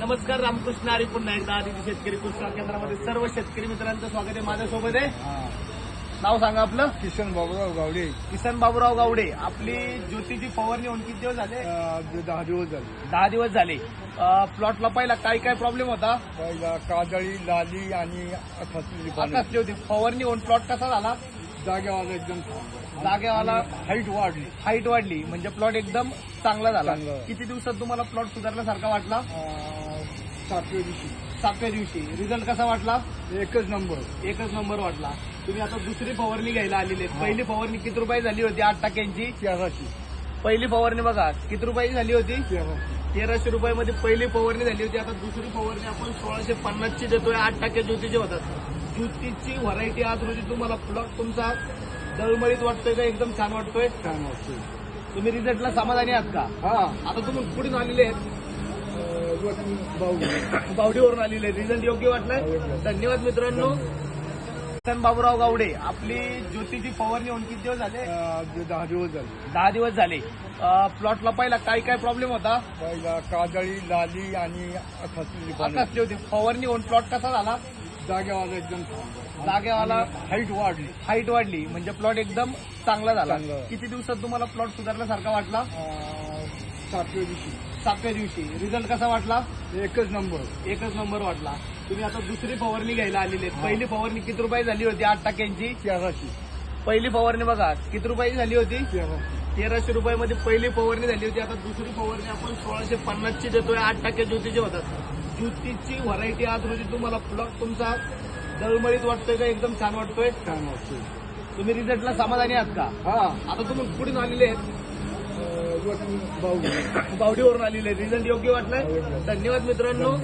नमस्कार रामकृष्ण हरी पुन्हा एकदा आदिती शेतकरी पुस्तक केंद्रामध्ये सर्व शेतकरी मित्रांचं स्वागत आहे माझ्यासोबत आहे. नाव सांगा आपलं? किशन बाबूराव गावडे. किसन बाबूराव गावडे. आपली ज्योतीची फवारणी होऊन किती दिवस झाले? अं, दहा दिवस झाले. दहा दिवस झाले. प्लॉटला पहिला काय काय प्रॉब्लेम होता? पहिला काजळी लाली आणि पानं. आकाशली होती. फवारणी होऊन प्लॉट कसा झाला? जागेवाला एकदम. जागेवाला हाईट वाढली. हाईट वाढली. म्हणजे प्लॉट एकदम चांगला झाला. चांगला. किती दिवसात तुम्हाला प्लॉट सुधारल्यासारखा वाटला? अं, सातव्या दिवशी. सातव्या दिवशी. रिझल्ट कसा वाटला? एकच नंबर एकच नंबर वाटला. तुम्ही आता दुसरी फवारणी घ्यायला आलेले आहेत. पहिली फवारणी किती रुपये झाली होती? आठ टक्क्यांची? तेराशे. पहिली फवारणी बघा. किती रुपयाची झाली होती? तेराशे. तेराशे रुपयामध्ये पहिली फवारणी झाली होती. आता दुसरी फवारणी आपण सोळाशे पन्नासची देतोय. आठ टक्के ज्योतीचे होतात. ज्योतीची व्हरायटी आज रोजी तुम्हाला प्लॉट तुमचा दळमळीत वाटतोय का? एकदम छान वाटतोय. छान वाटते तुम्ही रिझल्टला समाधानी आहात का? हा. आता तुम्ही कुठून आलेले आहेत. भाऊ बावडीवरून आलेले रिझल्ट योग्य वाटलाय? धन्यवाद मित्रांनो. बाबूराव गावडे आपली ज्योतीची फवारणी होऊन किती दिवस झाले? दहा दिवस झाले. दहा दिवस झाले. प्लॉटला पहिला काय काय प्रॉब्लेम होता? पहिला काजळी लाली आणि. आकाशली होती. फवारणी होऊन प्लॉट कसा झाला? जागेवाला एकदम. जागेवाला हाईट वाढली. हाईट वाढली. म्हणजे प्लॉट एकदम चांगला झाला. किती दिवसात तुम्हाला प्लॉट सुधारल्यासारखा वाटला? सातव्या दिवशी. सातव्या दिवशी. रिझल्ट कसा वाटला? एकच नंबर. एकच नंबर वाटला. तुम्ही आता दुसरी फवारणी घ्यायला आलेले. पहिली फवारणी किती रुपये झाली होती? आठ टक्क्यांची. तेराशे. पहिली फवारणी बघा. किती रुपयाची झाली होती? तेराशे. रुपयामध्ये पहिली फवारणी झाली होती. आता दुसरी फवारणी आपण सोळाशे पन्नासची देतोय. आठ टक्के ज्योतीचे होतात. ज्योतीची व्हरायटी आज रोजी तुम्हाला प्लॉट तुमचा दळमळीत वाटतोय का? एकदम छान वाटतोय. छान वाटते तुम्ही रिझल्टला समाधानी आहात का? हा. आता तुम्ही कुठून आलेले आहेत. बावडी बावडीवरून आलेले रिझल्ट योग्य वाटलाय? धन्यवाद मित्रांनो.